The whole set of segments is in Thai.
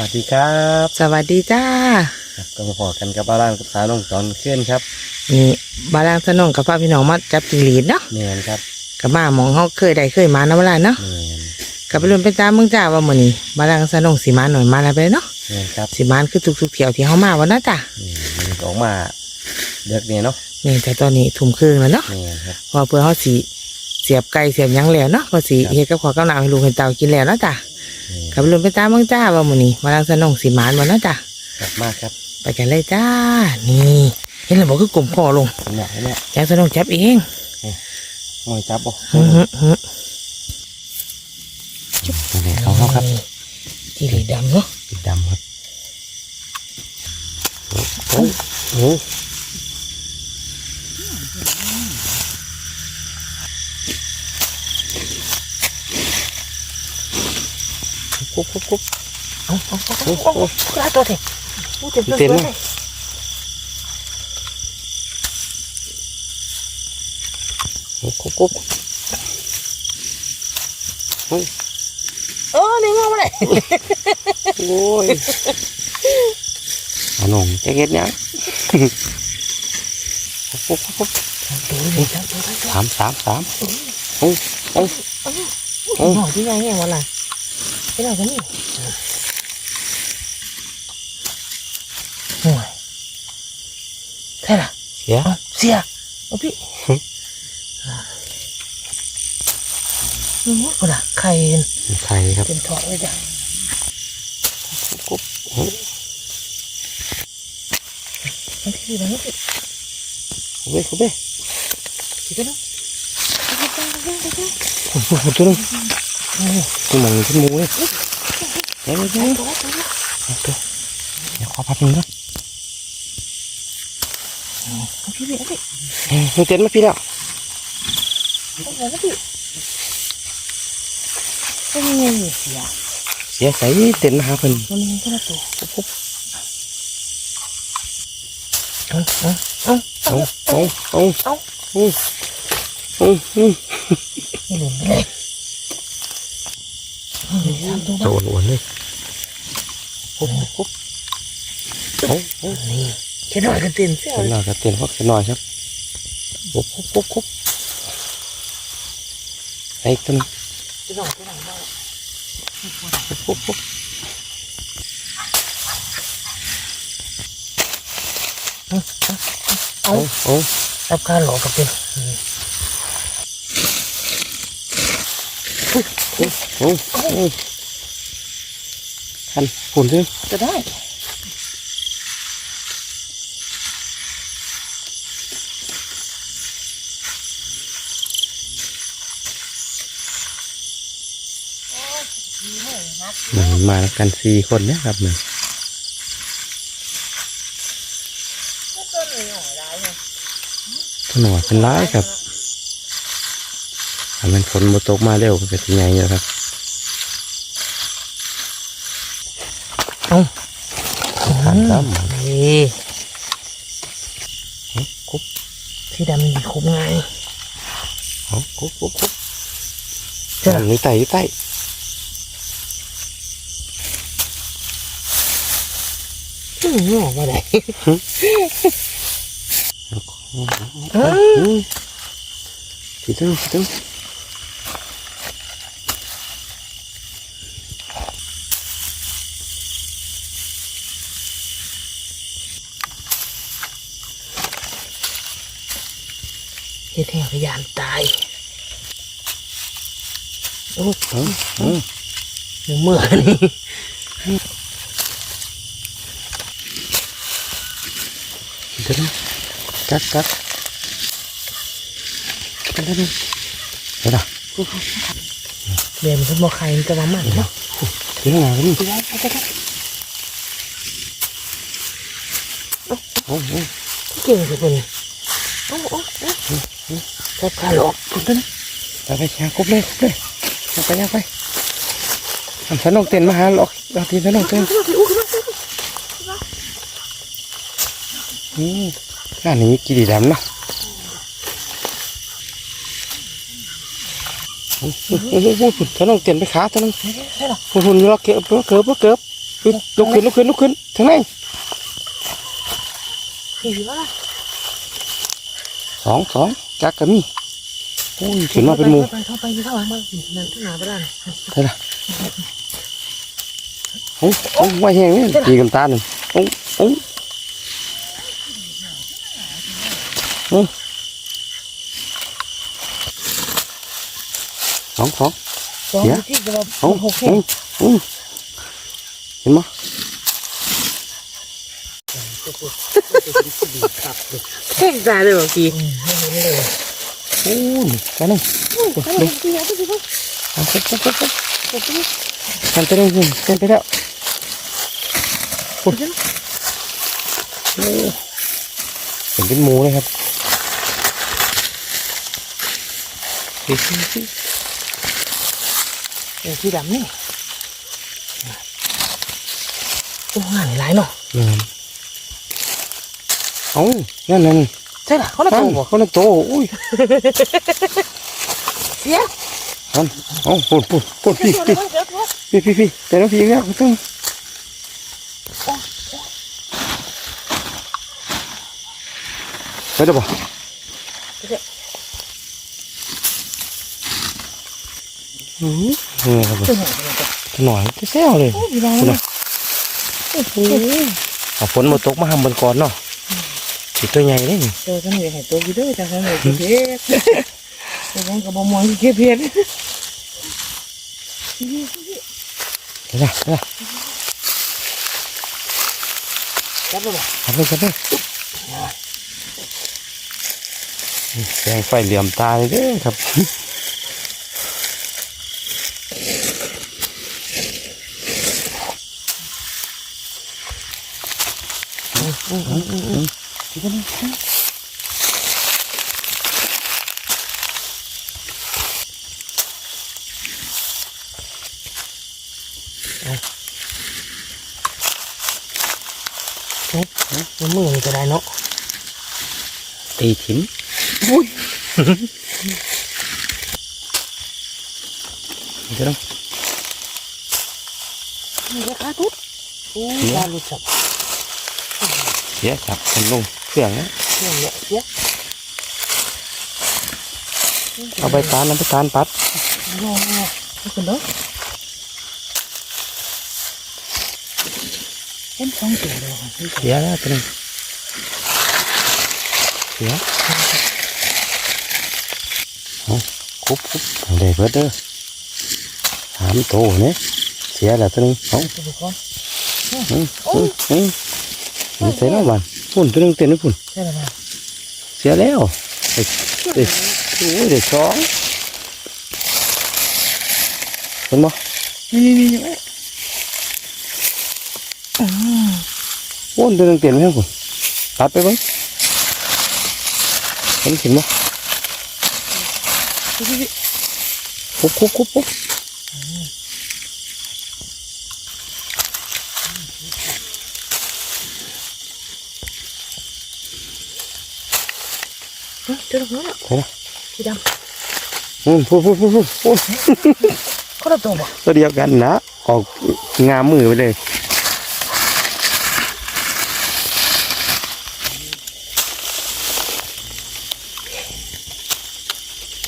สวัสดีครับสวัสดีจ้าครับก็มาพอกันกับบ้านกับสาวน้องตอนขึ้นครับนี่บาลางสนองกับพ่อพี่น้องมาจับจิงหรีดเนาะเนียนครับกับมาหมองเขาเคยได้เคยมานะเวลาเนาะเนียนกับไปรุ่นไปตามเมืองจ้าว่ามื้อนี้บาลางสนองสีมาหน่อยมาแล้วไปเนาะเนียนครับสีมานคือทุกๆเที่ยวที่เฮามาวันนะจ้ะนี่มันออกมาเลือกเนี่ยเนาะนี่แต่ตอนนี้ทุ่มครึ่งแล้วเนาะเนียนครับเพอเพื่อเฮาสิเสียบไก่เสียบหยังแล้วเนาะพอสิครับเฮ็ดกับข้าวกับน้ำให้ลูกให้เต่ากินแล้วเนาะจ้ะนี่ กับไปรุ่นไปตามเมืองจ้าว่ามื้อนี้บาลางสนองสีมานวันนะจ้ะครับมากครับ ไปกันเลยจ้า นี่เห็นแล้วบ่คือกลมคอลงเนี่ยเนี่ยแจ้งสนองจับเองมอยจับบ่ฮึฮึฮึนี่เขาเขาครับจิงหรีดดำเนาะสีดำครับโอ้โห กุ๊บกุ๊บกุ๊บเอาเอาเอาเอาเอาเอากระตัวเถอะโอ้เต็มเต็มเลเลยยกุ๊บกุ๊บกุ๊บเออนี่งอมาเลยโอ้ยอาหนงจะเฮ็ดหยังกุ๊บกุ๊บกุ๊บตัวนี่จังตัวจังสามสามสามโอ้โอ้โอ้โหที่ไงเนี่ยวันละ ไอ้เราคนนี้โอ้ยใช่ละเสียเอาเสียเอาพี่โอ้ยคนละไข่ไข่ครับเป็นทอดเลยจ้ะกุ๊บเอาพี่ไปเอาพี่เว้ยเว้ยพี่ไปเนาะโอ้โหตัวนึง ตัวหมองขึ้นมูเลยเดี๋ยวเดี๋ยวเดี๋ยวตัวตัวตัวเดี๋ยวขอพับหนึ่งก่อนพี่พี่เอาพี่เฮ้ยเต็มมาพี่แล้วเอาพี่เป็นไงเสียเสียใส่เต็มมาหาเพิ่นมันมีแค่ละตัวปุ๊บเอาเอาเอาเอาเอาเอาเอาอืมอืมอืมไม่หลุดเลยสา มตัวโดนอ้วนเลยกุ๊บกุ๊บเอาเอานี่แค่หน่อยก็เต็มเสี้ยวเส้นหน่อยครับเต็มพักเส้นหน่อยครับกุ๊บกุ๊บกุ๊บกุ๊บไอ้ตัวนึงหน่อยแค่หน่อยได้กุ๊บกุ๊บกุ๊บเอาเอาเอารับการหลอกกับเต็ม เอาเอาคันฝุ่นด้วยจะได้มันมากันสี่คนเนี่ยครับมันถนนเป็นร้ายครับ มันฝนมาตกมาเร็วก็เป็นไงเนี่ยครับเอาทานครับนี่กุ๊บที่ดำมันคุบไงเอากุ๊บกุ๊บกุ๊บเจ้าอยู่ใต้อยู่ใต้ที่มันออกมาไหนอืมสีตึ้งสีตึ้ง เฮ็ดให้ พยานตายโอ้เอาเอาเมื่อนี่สีตึ้งกัดกัดกัดได้ไหมเดี๋ยวนะเรียนมันบอกใครมันจะมามันเนาะเดี๋ยวนะนี่ไปได้ไปได้โอ้โหเก่งเลยคนนี้โอ้โอ้ แค่กาหลอกคุณต้นไปไปยางครบเลยครบเลยยางไปยางไปทำสนุกเต้นมาหาหรอกเราทีสนุกเต้นอืมข้านี้กี่ดีดำเนาะโอ้โหโอ้โหสนุกเต้นไปขาตัวนึงหรอหุ่นหุ่นอยู่รอเกือบรอเกือบรอเกือบลุกขึ้นลุกขึ้นลุกขึ้นทางไหนสองสอง จักกะมีโอ้ยขึ้นมาเป็นหมูไปเข้าไปอยู่ข้างหลังบ้างนั่นที่หนาไปด้านใช่ละโอ้โอ้ไว้แห้งนี่ตีกันตาหนึ่งโอ้โอ้โอ้สองสองสองเดี๋ยวที่เราโอ้หกโอ้โอ้เห็นมั้ ยแห้งตาเลยบางทีโอ้ยไปนึงไปเลยพี่ยาไปสิพ่อเอาปุ๊บปุ๊บปุ๊บปุ๊บไปสิกันไปนึงเต้นไปแล้วโอ้ยเห็นเป็นหมูเลยครับพี่พี่เอ็งที่ดำนี่โอ้ห่างหลายเนาะอืม เอานั่นนั่นใช่ล่ะเขาละนั่โตนบ่เขาเลยโตอุ้ยเสียนั่นเอาปุ่นปุ่นปุ่นพี่เดี๋พี่ยวเดี๋ยวพี่พี่พี่แต่ละพี่แล้วต้องไปเดี๋ยวบ่อืมนี่ครับผมเดี๋ยวหน่อยจะแซวเลยโอ้ยเราคุณเนาะน่ะเอาฝนมาตกมาทำบนก่อนเนาะ สิตัวใหญ่เลยนี่เจอกันเลยให้ตัวกี่เด้อจังกันเลยเพี้ยนแต่ยังกับบมวยเพี้ยนเพี้ยน เดี๋ยวนะเดี๋ยวนะ จับเลยบ่ ทำเลยทำเลยแสงไฟ เหลี่ยมตาเลยเด้อครับมันมือมันจะได้เนาะตีถิ่มอุ้ยเดี๋ยวนะนี่ราคาตุ๊ดโอ้ยาลุดสับเสียจับคนลงเครื่องนะเงี้ยเนี่ยเสียเอาไปตานเอาไปตานปัดงอๆนี่คนเนาะ เอ็มสองตัวเลยนี่เสียแล้วตัวนึงเสียคุบคุบเอาเลยเบิดเด้อสามตัวเนี่ยเสียแล้วตัวนึงเอาตัวก่อนอืมอืมอืมเสียแล้วบ้านพุ่นตัวนึงเต้นไม่พุ่นเสียแล้วเอ้ยเอ้ยโอ้ยเด็กสองเห็นบ่นี่นี่นี่ นี่พุ่นตัวนึงเต้นไม่ให้พุ่นตัดไปเบ้างเห็นเห็นบ่คุบคุบคุบคุบเจอแล้วเห็นไหมสีดอืมพูดพูดพูดพูดพูดำเขาละตัวบ่ตัวเดียวกันนะออกงามมือไปเลย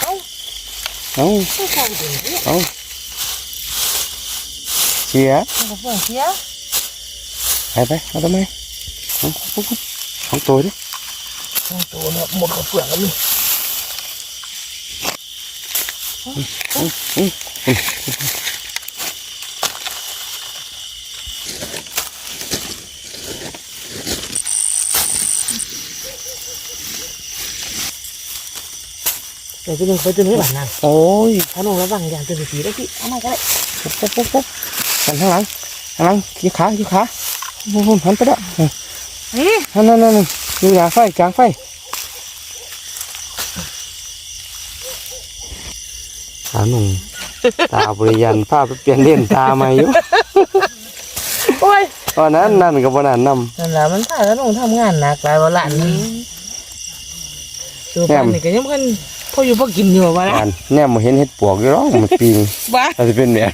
เอ้า เอาไม่ใช่เดี๋ยวนี้เอาเสียมันก็เฟื่องเสียไปไปเอาทำไมเอาคุบคุบของตัวดิทั้งตัวเนี่ยหมดกับเฟื่องแล้วนี่ เดี๋ยวจะดึงไปตัวนี้บ้านนั่นโอ้ยถ้าน้องระวังอย่างจะสีได้พี่เอามาก็ได้ปุ๊บปุ๊บปุ๊บปุ๊บกันข้างหลังข้างหลังขี้ขาขี้ขาพุ่นพุ่นหันไปแล้วนี่นั่นนั่นนั่นดูยาไฟกลางไฟสาวหนุ่มตาบริยันผ้าไปเปลี่ยนเล่นตาใหม่อยู่โอ้ยตอนนั้นนั่นกับบนันนนั่นแหละมันถ่ายแล้วน้องทำงานหนักหลายวันละนี่ตัวปันนี่ก็ยังเพิ่น พ่ออยู่พ่อกินอยู่อมาแล้วแน่มาเห็นเห็ดปวกอยู่ร้องมันปีงบ้าอจะเป็นแบบ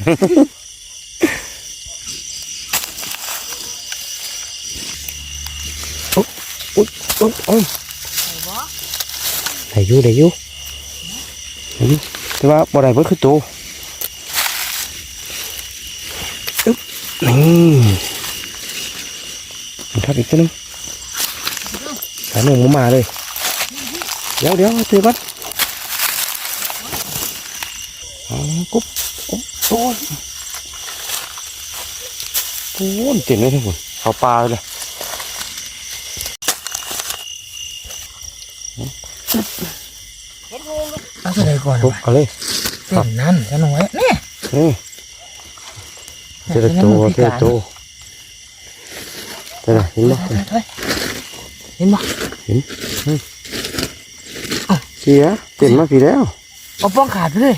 อุ๊ยอุ๊ยอุ๊ยได้ยู่ได้ยู่แต่ว่าบ่ได้เพิ่นคือโตอึ๊บนี่ทับอีกตัวนึงขาหนุ่มมาเลย เดี๋ยวเดี๋ยวเจอกัน กุ๊บกุ๊บโต้นโอ้ยเต็มเลยทั้งหมดเขาปลาเลยเอาใส่ก่อนปุ๊บเอาเลยเต้นนั่นจะน้อยนี่นี่เจอตัวเจอตัวเจอเห็นไหมเห็นบ่เสียเต็มมาพี่แล้วเอาป้องขาดไปเลย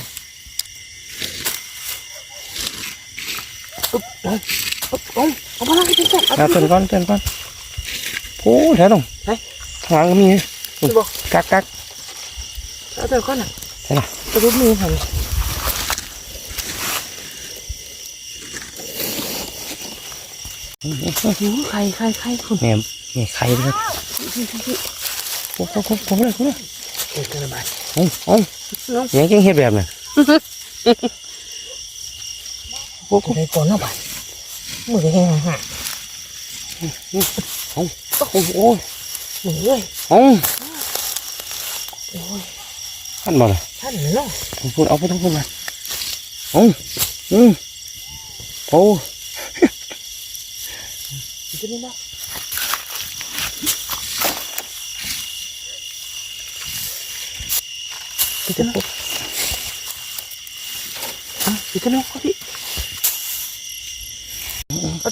อุ๊บเอาอุ๊บเอาเอามาแล้วให้เป็นแซ่บเอาเอาเตือนก่อนเตือนก่อนโอ้ยแถวตรงไหนข้างหลังก็มีกักกักเอาเดี๋ยวก่อนน่ะใช่ไหมกระดุมมือหันหิวไข่ไข่ไข่คุณเนี่ยเนี่ยไข่เลยโอ้โหโอ้โหโอ้โหเลยโอ้โหเลยเด็กกระบาดเอ้ยเอ้ยน้องยังเก่งเฮ็ดแบบน่ะ โอ้โหใส่ก่อนเนาะบาดมือแห้งห่าโอ้โหมือเลยโอ้โอ้ยขันม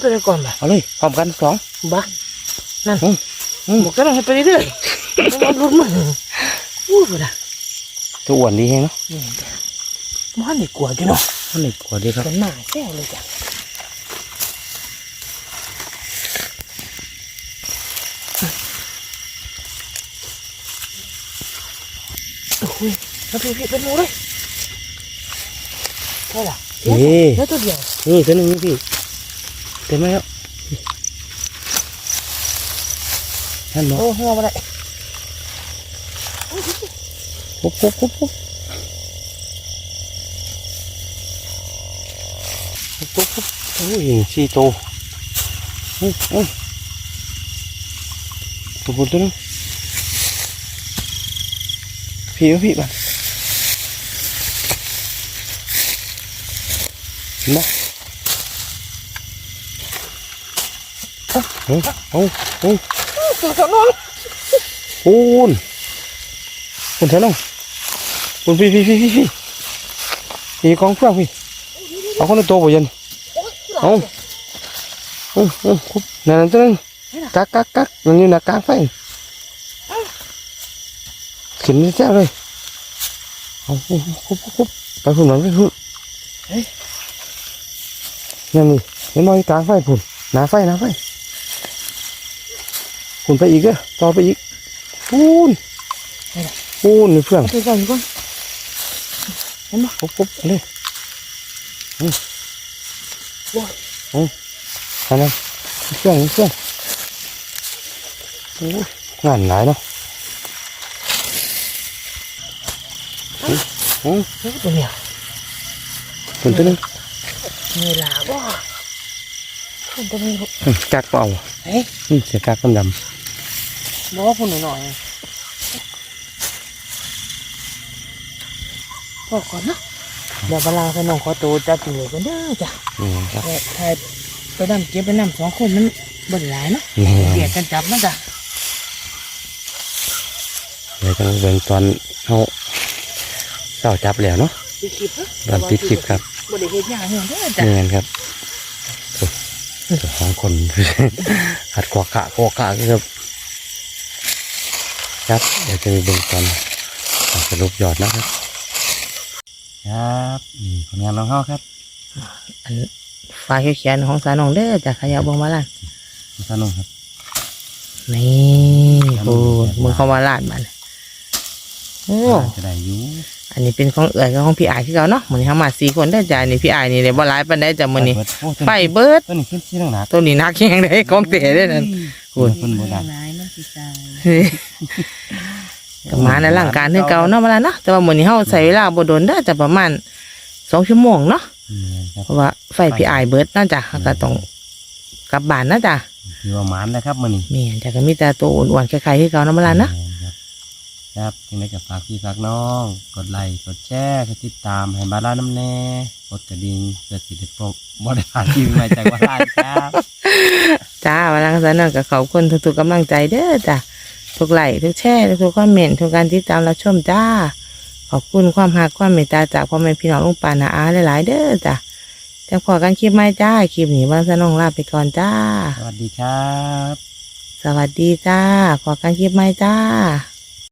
ตัวเดียวก่อนบ่เอาเลยพร้อมกันสองบ้านั่นอืมอืมบอกกันให้ไปเรื่อยๆมันรุดมืออู้หูนะตัวอ้วนดีแฮงเนาะนี่มันนี่กลัวจังเนาะมันเลยกว่าดีครับเป็นหมาแซวเลยจ้ะโอ้ยแล้วพี่พี่เป็นหมูเลยใช่หรอนี่แล้วตัวเดียวนี่ตัวหนึงนี่พี่เต็มไหมแล้วท่านบอกโอ้หัวมาเลยปุ๊บปุ๊บปุ๊บปุ๊บปุ๊บปุ๊บโอ้ยสี่โตวโอ้ยโอ้ยตัวบุญตัวนึงพี่เอาพี่บ้านเห็นไหม เอาเอาเอาตัวสองน้องปูนปูนเถอะน้องปูนพี่พี่พี่พี่พี่พี่กองเฟื่องพี่เอาคนละตัวบ่ยันเอาเอาเอาคุบนั่นนั่นตัวนึงกักกักกักมันอยู่หน้ากลางไฟขึ้นนี่เลยเอาคุบคุบไปพุ่นมันไปพุ่นนั่นนี่เห็นไหมกลางไฟพุ่นหน้าไฟหน้าไฟ พุ่นไปอีกเด้อต่อไปอีกปูนปูนนี่เฟื่องตัวใหญ่ก่อนปุ๊บปุ๊บเอาเลยอืมว้าอืมอันนั้นเครื่องเครื่องโอ้ยงานหลายเนาะอืมอืมตัวเนี้ยคนตัวหนึงมีลาบ่คน ตัวนี้อืมกักเปล่าเฮ้ยอืมเสียกักดำดบอกว่าพูดหน่อยๆพอก่อนนะเดี๋ยวเวลาขนมขอตัวจับตัวกันเด้อจ้ะำนี่ครับแต่ถ้าไปนำเก็บไปนำสองคนมันบ่ได้หลายเนาะนี่เบียดกันจับนะจ้ะเดี๋ยวกันเบิ่งตอนเขาเศร้าจับแล้วเนาะปิดคลิปเนาะตอนปิดคลิปครับบ่ได้เฮ็ดหยังเด้อจ้ะนี่นครับโอ้ ยสองคนหัดกวากะกวากะครับครับเดี๋ยวจะมีเบิ่งตอนสรุปยอดนะครับ ครับอืมผลงานของเขาครับอันฟ้าเขียวๆของสาน้องเด้อจ้ะขยะบ่มาล้านสนุกครับนี่โอ้มือเข้ามาล้านมันโอ้จะได้อยู่ อันนี้เป็นของเอื้อยกับของพี่อายคือเก่าเนาะมื้อนี้เฮามาสี่คนเด้อจ้ะอันนี้พี่อายนี่ได้บ่หลายปานใดจ้ะมื้อนี้โอ้ตัวไปเบิดตัวนี้ขึ้นที่หนักตัวนี้นักแข่งได้ของเตะได้นั่นคุณคุณโบราณหลายมันสิตายกับมาในร่างการคือเก่าเนาะมาแล้วเนาะแต่ว่ามื้อนี้เฮาใช้เวลาบ่โดนเด้อจะประมาณ2ชั่วโมงเนาะอืมครับเพราะว่าไฟพี่อายเบิดน่าจะก็ต้องกลับบ้านนะจ้ะถือว่าหมานนะครับมื้อนี้แม่นจ้ะก็มีแต่ตัวอ้วนๆคล้ายๆคือเก่าเนาะมาแล้วเนาะ ครับครับยังไงก็ฝากพี่ฝากน้อง กดไลค์กดแชร์กดติดตามให้บาลาน้ำแน่กดกระดิ่งเพื่อสิได้โปรบ่ได้ผ่านทีมมาจากบาลาครับจ้าวันหลังจากนั้นก็ขอบคุณทุกๆกำลังใจเด้อจ้ะทุกไลค์ทุกแชร์ทุกคอมเมนต์ทุกการติดตามรับชมจ้า ขอบคุณความหักความเมตตาจากพ่อแม่พี่น้องลุงปานาอาหลายๆเด้อจ้ะจังพอกันคลิปใหม่จ้าคลิปนี้วันสนองลาไปก่อนจ้า สวัสดีครับ สวัสดีจ้าพอกันคลิปใหม่จ้า